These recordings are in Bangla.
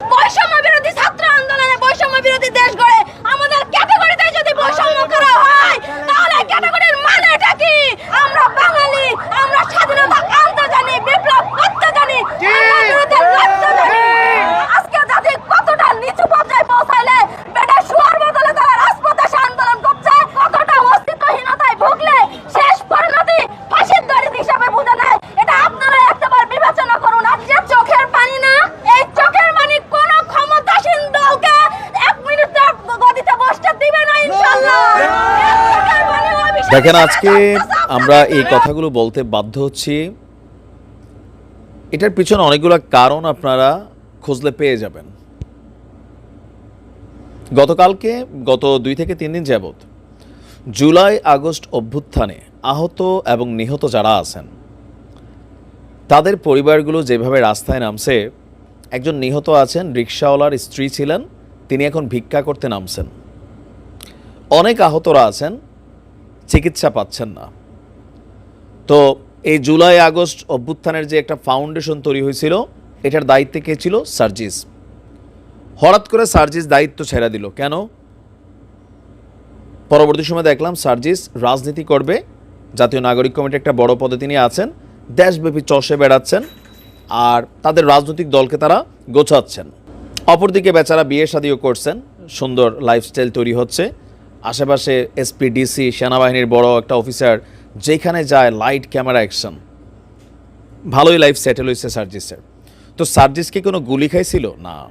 বৈষম্য বিরোধী ছাত্র আন্দোলনে বৈষম্য বিরোধী দেশ গড়ে আমাদের ক্যাটাগরিতে যদি বৈষম্য করা হয় তাহলে ক্যাটাগরির মানেটা কি? আমরা বাঙালি আমরা স্বাধীনতা আনতে জানি বিপ্লব করতে জানি আমরা বিরুদ্ধে লড়তে জানি আজকে জাতি কতটা নিচু পর্যায়ে পৌঁছাইলে বেটা শুয়ার বদলে তারা রাজপথে এসে আন্দোলন করছে কতটা অস্তিত্বহীনতায় ভুগলে শেষ পরিণতি ফাঁসির দড়ি হিসাবে বুঝে নেয় এটা আপনারা একবার বিবেচনা করুন আর যে চোখের পানি না এই চোখের পানি কোন ক্ষমতাসীন দলকে এক মিনিটের গদিতে বসতে দিবে না ইনশাআল্লাহ এই চোখের পানি অভিষেক দেখেন আজকে আমরা এই কথাগুলো বলতে বাধ্য হচ্ছি। এটার পিছনে অনেকগুলো কারণ আপনারা খুঁজলে পেয়ে যাবেন। গতকালকে, গত দুই থেকে তিন দিন যাবৎ জুলাই, আগস্ট অভ্যুত্থানে আহত এবং নিহত যারা আছেন, তাদের পরিবারগুলো যেভাবে রাস্তায় নামছে, একজন নিহত আছেন, রিক্সাওয়ালার স্ত্রী ছিলেন, তিনি এখন ভিক্ষা করতে নামছেন। অনেক আহতরা আছেন চিকিৎসা পাচ্ছেন না। তো এই জুলাই আগস্ট অভ্যুত্থানের যে একটা ফাউন্ডেশন তৈরি হয়েছিল, এটার দায়িত্বে কে ছিল? সার্জিস। হঠাৎ করে সার্জিস দায়িত্ব ছেড়ে দিল। কেন? পরবর্তী সময় দেখলাম সার্জিস রাজনীতি করবে, জাতীয় নাগরিক কমিটির একটা বড় পদে তিনি আছেন, দেশব্যাপী চষে বেড়াচ্ছেন, আর তাদের রাজনৈতিক দলকে তারা গোছাচ্ছেন। অপরদিকে বেচারা বিয়ে শাদিও করছেন, সুন্দর লাইফস্টাইল তৈরি হচ্ছে। আশেপাশে এসপিডিসি, সেনাবাহিনীর বড় একটা অফিসার, যেখানে যায় লাইট ক্যামেরা অ্যাকশন ভালোই লাইফ সেটেল হয়েছে সার্জিসের। তো সার্জিস কি কোনো গুলি খাইছিল? না।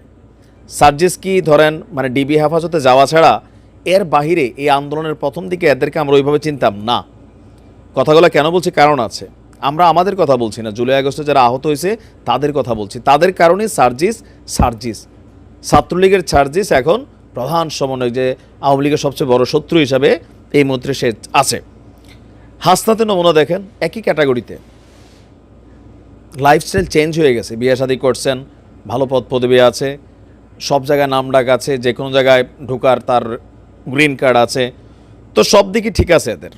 সার্জিস কি ধরেন মানে ডিবি হেফাজতে যাওয়া ছাড়া এর বাহিরে এই আন্দোলনের প্রথম দিকে এদেরকে আমরা ওইভাবে চিনতাম? না। কথাগুলো কেন বলছি? কারণ আছে। আমরা আমাদের কথা বলছি না। জুলাই আগস্টে যারা আহত হয়েছে, তাদের কথা বলছি। তাদের কারণে সার্জিস সার্জিস। ছাত্রলীগের সার্জিস এখন প্রধান সমন্বয় যে আওয়ামী লীগের সবচেয়ে বড় শত্রু হিসাবে এই মন্ত্রী সে আছে। হাসনাতে নমুনা দেখেন, একই ক্যাটাগরিতে। লাইফস্টাইল চেঞ্জ হয়ে গেছে। বিয়ে শাদী করছেন, ভালো পদ পদবি আছে, সব জায়গায় নাম ডাক আছে যে কোনো জায়গায় ঢোকার তার গ্রিন কার্ড আছে, তো সব দিকে ঠিক আছে এদের।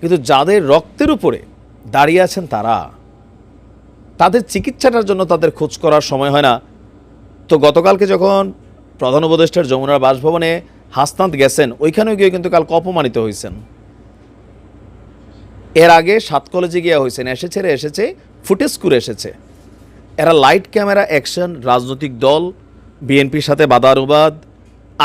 কিন্তু যাদের রক্তের উপরে দাঁড়িয়ে আছেন তারা, তাদের চিকিৎসাটার জন্য তাদের খোঁজ করার সময় হয় না। তো গতকালকে যখন প্রধান উপদেষ্টার যমুনার বাসভবনে হাসনাত গেছেন, ওইখানেও গিয়ে কিন্তু কালকে অপমানিত হয়েছেন এর আগে সাত কলেজে গিয়া হয়েছেন এসেছে রে, এসেছে, ফুটেজ করে এসেছে। এরা লাইট ক্যামেরা অ্যাকশন রাজনৈতিক দল, বিএনপির সাথে বাদানুবাদ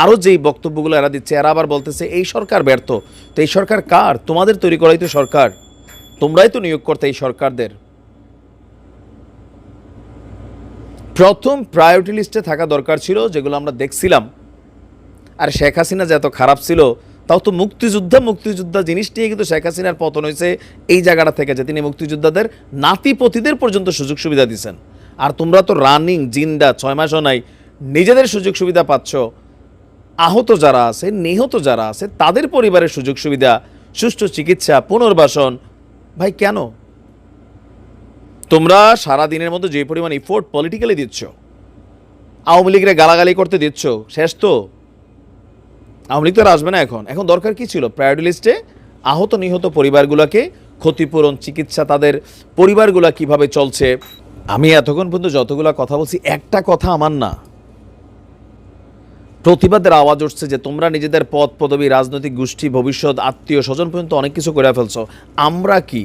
আরও যেই বক্তব্যগুলো এরা দিচ্ছে, এরা আবার বলতেছে, এই সরকার ব্যর্থ। তো এই সরকার কার? তোমাদের তৈরি করাই তো সরকার। তোমরাই তো নিয়োগ করতে এই সরকারদের। প্রথম প্রায়োরিটি লিস্টে থাকা দরকার ছিল, যেগুলো আমরা দেখছিলাম। আর শেখ হাসিনা যে এত খারাপ ছিল, তাও তো মুক্তিযোদ্ধা মুক্তিযোদ্ধা জিনিসটি কিন্তু শেখ হাসিনার পতন হয়েছে এই জায়গাটা থেকে, যে তিনি মুক্তিযোদ্ধাদের নাতিপতিদের পর্যন্ত সুযোগ সুবিধা দিচ্ছেন আর তোমরা তো রানিং জিন্দা, ছয় মাসও নাই, নিজেদের সুযোগ সুবিধা পাচ্ছ। আহত যারা আছে, নিহত যারা আছে, তাদের পরিবারের সুযোগ সুবিধা, সুষ্ঠু চিকিৎসা, পুনর্বাসন। ভাই, কেন? তোমরা সারা দিনের মধ্যে যে পরিমাণ ইফোর্ট পলিটিক্যালি দিচ্ছ, আওয়ামী লীগরে গালাগালি করতে দিচ্ছ, শেষ তো? আওয়ামী লীগ তো আর আসবে না এখন। এখন দরকার কি ছিল? প্রায়োরিটি লিস্টে আহত নিহত পরিবারগুলোকে ক্ষতিপূরণ, চিকিৎসা তাদের পরিবারগুলা কীভাবে চলছে? আমি এতক্ষণ পর্যন্ত যতগুলা কথা বলছি, একটা কথা আমার না। প্রতিবাদের আওয়াজ উঠছে যে তোমরা নিজেদের পদ, পদবী, রাজনৈতিক গোষ্ঠী, ভবিষ্যৎ আত্মীয় স্বজন পর্যন্ত অনেক কিছু করে ফেলছো। আমরা কি?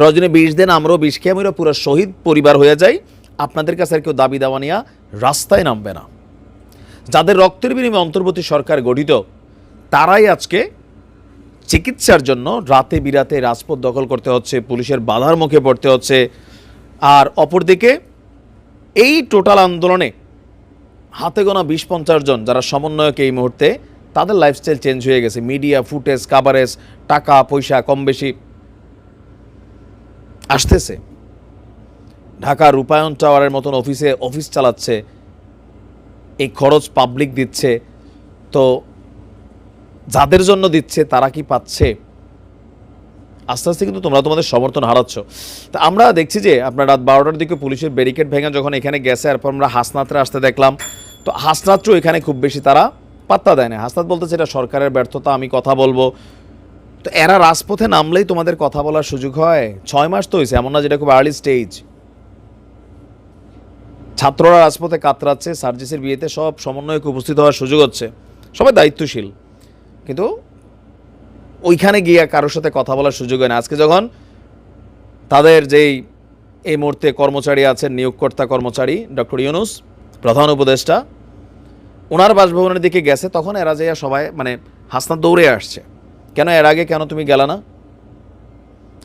প্রয়োজনে বিষ দেন আমরাও বিষ খেয়ে আমরা পুরো শহীদ পরিবার হয়ে যাই। আপনাদের কাছে আর কেউ দাবি দাওয়া নিয়ে রাস্তায় নামবে না। যাদের রক্তের বিনিময়ে অন্তর্বর্তী সরকার গঠিত, তারাই আজকে চিকিৎসার জন্য রাতে বিরাতে রাজপথ দখল করতে হচ্ছে, পুলিশের বাধার মুখে পড়তে হচ্ছে। আর অপরদিকে এই টোটাল আন্দোলনে হাতে গোনা বিশ পঞ্চাশ জন যারা সমন্বয়ক এই মুহূর্তে, তাদের লাইফস্টাইল চেঞ্জ হয়ে গেছে। মিডিয়া ফুটেজ কাভারেজ টাকা, পয়সা কম বেশি আসতেছে। ঢাকা রূপায়ণ টাওয়ারের মতন অফিসে অফিস চালাচ্ছে, এই খরচ পাবলিক দিচ্ছে, তো যাদের জন্য দিচ্ছে, তারা কি পাচ্ছে? আস্তে আস্তে কিন্তু তোমরা তোমাদের সমর্থন হারাচ্ছ। তা আমরা দেখছি যে আপনার রাত বারোটার দিকে পুলিশের ব্যারিকেড ভেঙে যখন এখানে গেছে, এরপর আমরা হাসনাত্রে আসতে দেখলাম, তো হাসনাত্রও এখানে খুব বেশি তারা পাত্তা দেয় না। হাসনাত বলতেছে, এটা সরকারের ব্যর্থতা, আমি কথা বলব। তো এরা রাজপথে নামলেই তোমাদের কথা বলার সুযোগ হয়। ছয় মাস তো হয়েছে, এমন না যেটা খুব আর্লি স্টেজ ছাত্ররা রাজপথে কাতরাচ্ছে, সার্জিসের বিয়েতে সব সমন্বয়কে উপস্থিত হওয়ার সুযোগ হচ্ছে। সবাই দায়িত্বশীল। কিন্তু ওইখানে গিয়ে কারোর সাথে কথা বলার সুযোগ হয় না। আজকে যখন তাদের যেই এই মুহূর্তে কর্মচারী আছেন, নিয়োগকর্তা কর্মচারী, ডক্টর ইউনুস, প্রধান উপদেষ্টা ওনার বাসভবনের দিকে গেছে, তখন এরা যে সবাই মানে হাসনা দৌড়ে আসছে। কেন? এর আগে কেন তুমি গেলা না?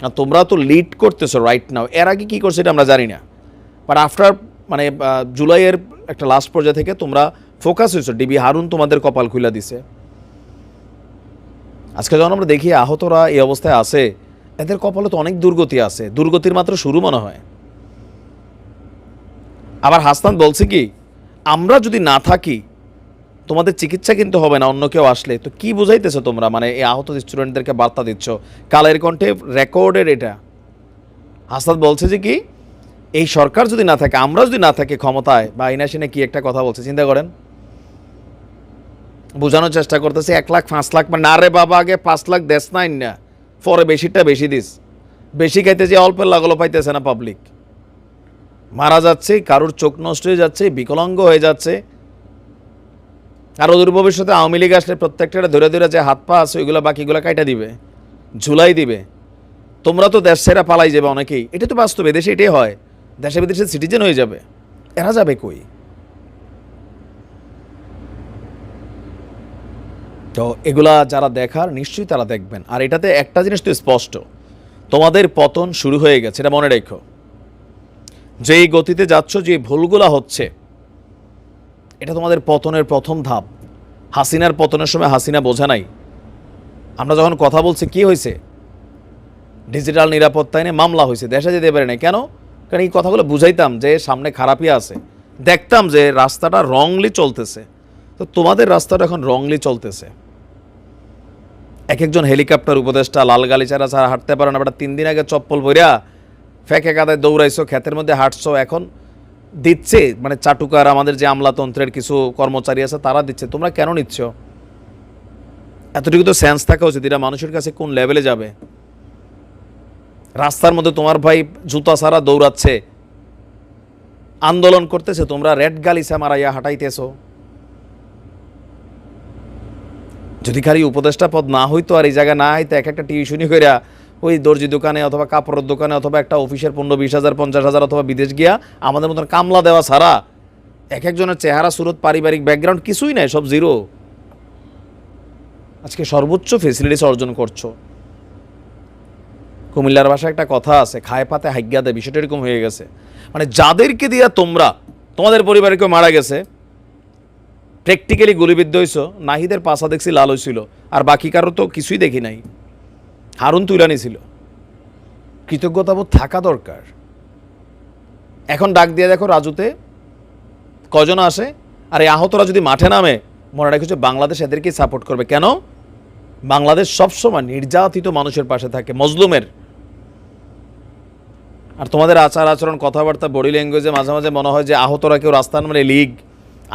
আর তোমরা তো লিড করতেছো রাইট নাও এর আগে কী করছে এটা আমরা জানি না। বাট আফটার মানে জুলাইয়ের একটা লাস্ট পর্যায়ে থেকে তোমরা ফোকাস হয়েছো। ডিবি হারুন তোমাদের কপাল খুলে দিছে। আজকে যখন আমরা দেখি আহতরা এই অবস্থায় আছে, এদের কপালে তো অনেক দুর্গতি আছে। দুর্গতির মাত্র শুরু মনে হয়। আবার হাসনান বলছে কি, আমরা যদি না থাকি তোমাদের চিকিৎসা কিন্তু হবে না, অন্য কেউ আসলে। তো কি বুঝাইতেছো তোমরা? মানে এই আহত স্টুডেন্টদেরকে বার্তা দিচ্ছ, কালের কণ্ঠে রেকর্ডের এটা। হাসনাত বলছে যে কি, এই সরকার যদি না থাকে, আমরা যদি না থাকি ক্ষমতায়, বা আইনা সিনে কি একটা কথা বলছে, চিন্তা করেন। বোঝানোর চেষ্টা করতেছে, এক লাখ, পাঁচ লাখ মানে না রে বাবা, আগে পাঁচ লাখ দেশ নাই না, পরে বেশিটা বেশি দিস। বেশি খাইতে যে অল্পের লাগল পাইতেছে না পাবলিক মারা যাচ্ছে, কারোর চোখ নষ্ট হয়ে যাচ্ছে, বিকলাঙ্গ হয়ে যাচ্ছে আর ওদের ভবিষ্যতে আওয়ামী লীগ আসলে প্রত্যেকটা ধরে ধরে যে হাত পা আছে, ওইগুলো বাকিগুলো কাইটা দিবে, ঝুলাই দিবে। তোমরা তো দেশ সেরা পালাই যাবে অনেকেই। এটা তো বাস্তবে, দেশে এটাই হয়। দেশে বিদেশে সিটিজেন হয়ে যাবে। এরা যাবে কই? তো এগুলা যারা দেখার, নিশ্চয়ই তারা দেখবেন। আর এটাতে একটা জিনিস তো স্পষ্ট। তোমাদের পতন শুরু হয়ে গেছে, এটা মনে রেখো। যেই গতিতে যাচ্ছ, যে ভুলগুলা হচ্ছে এটা তোমাদের পতনের প্রথম ধাপ। হাসিনার পতনের সময় হাসিনা বোঝা নাই। আমরা যখন কথা বলছি, কি হয়েছে? ডিজিটাল নিরাপত্তা এনে মামলা হয়েছে, দেশে যেতে পারে না কেন? কারণ এই কথাগুলো বুঝাইতাম যে সামনে খারাপই আছে। দেখতাম যে রাস্তাটা রংলি চলতেছে। তো তোমাদের রাস্তাটা এখন রংলি চলতেছে। এক একজন হেলিকপ্টার উপদেষ্টা লাল গালিচারা ছাড়া হাঁটতে পারে না, বেটা তিন দিন আগে চপ্পল বইরা ফেঁকে কাদায় দৌড়াইছো, ক্ষেতের মধ্যে হাঁটছো, এখন দিচ্ছে মানে চাটুকার আমাদের যে আমলাতন্ত্রের কিছু কর্মচারী আছে তারা দিচ্ছে, তোমরা কেন নিচ্ছ? এতটুকু তো সেন্স থাকা উচিত, এটা মানুষের কাছে কোন লেভেলে যাবে? রাস্তার মধ্যে তোমার ভাই জুতা ছাড়া দৌড়াচ্ছে, আন্দোলন করতেছে, তোমরা রেড গালিসা মারাইয়া হাঁটাইতেছো। যদি খালি উপদেষ্টা পদ না হইতো আর এই জায়গায় না হইতো এক একটা টিউশনি কইরা ওই দর্জি দোকানে অথবা কাপড়ের দোকানে অথবা একটা অফিসের পনেরো বিশ হাজার, পঞ্চাশ হাজার অথবা বিদেশ গিয়া আমাদের মতন কামলা দেওয়া ছাড়া এক একজনের চেহারা, সুরত, পারিবারিক ব্যাকগ্রাউন্ড কিছুই নাই, সব জিরো আজকে সর্বোচ্চ ফেসিলিটিস অর্জন করছ। কুমিল্লার ভাষায় একটা কথা আছে, খায় পাতে হাইজ্ঞা দেয় বিষয়টা এরকম হয়ে গেছে। মানে যাদেরকে দিয়া তোমরা, তোমাদের পরিবারে কেউ মারা গেছে প্র্যাকটিক্যালি গুলিবিদ্ধ হয়েছ নাহিদের পাশা দেখছি লাল হয়েছিল আর বাকি কারও তো কিছুই দেখি নাই। হারুন তুলানি ছিল। কৃতজ্ঞতাবোধ থাকা দরকার। এখন ডাক দিয়ে দেখো রাজুতে, কজন আসে? আর এই আহতরা যদি মাঠে নামে, মনে রেখেছো বাংলাদেশ এদেরকেই সাপোর্ট করবে। কেন? বাংলাদেশ সবসময় নির্যাতিত মানুষের পাশে থাকে, মজলুমের। আর তোমাদের আচার আচরণ, কথাবার্তা বডি ল্যাঙ্গুয়েজে মাঝে মাঝে মনে হয় যে আহতরা কেউ রাস্তার মানে লিগ,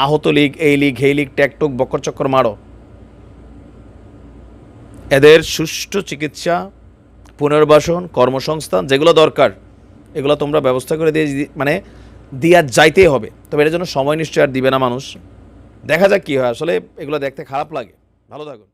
আহত লিগ, এই লিগ হেই লীগ ট্যাকটুক বক্কর চক্কর মারো। এদের সুষ্ঠু চিকিৎসা, পুনর্বাসন, কর্মসংস্থান যেগুলো দরকার, এগুলো তোমরা ব্যবস্থা করে দিয়ে মানে দিয়া যাইতেই হবে। তবে এটার জন্য সময় নিশ্চয় আর দিবে না মানুষ। দেখা যাক কী হয়। আসলে এগুলো দেখতে খারাপ লাগে। ভালো থাকুন।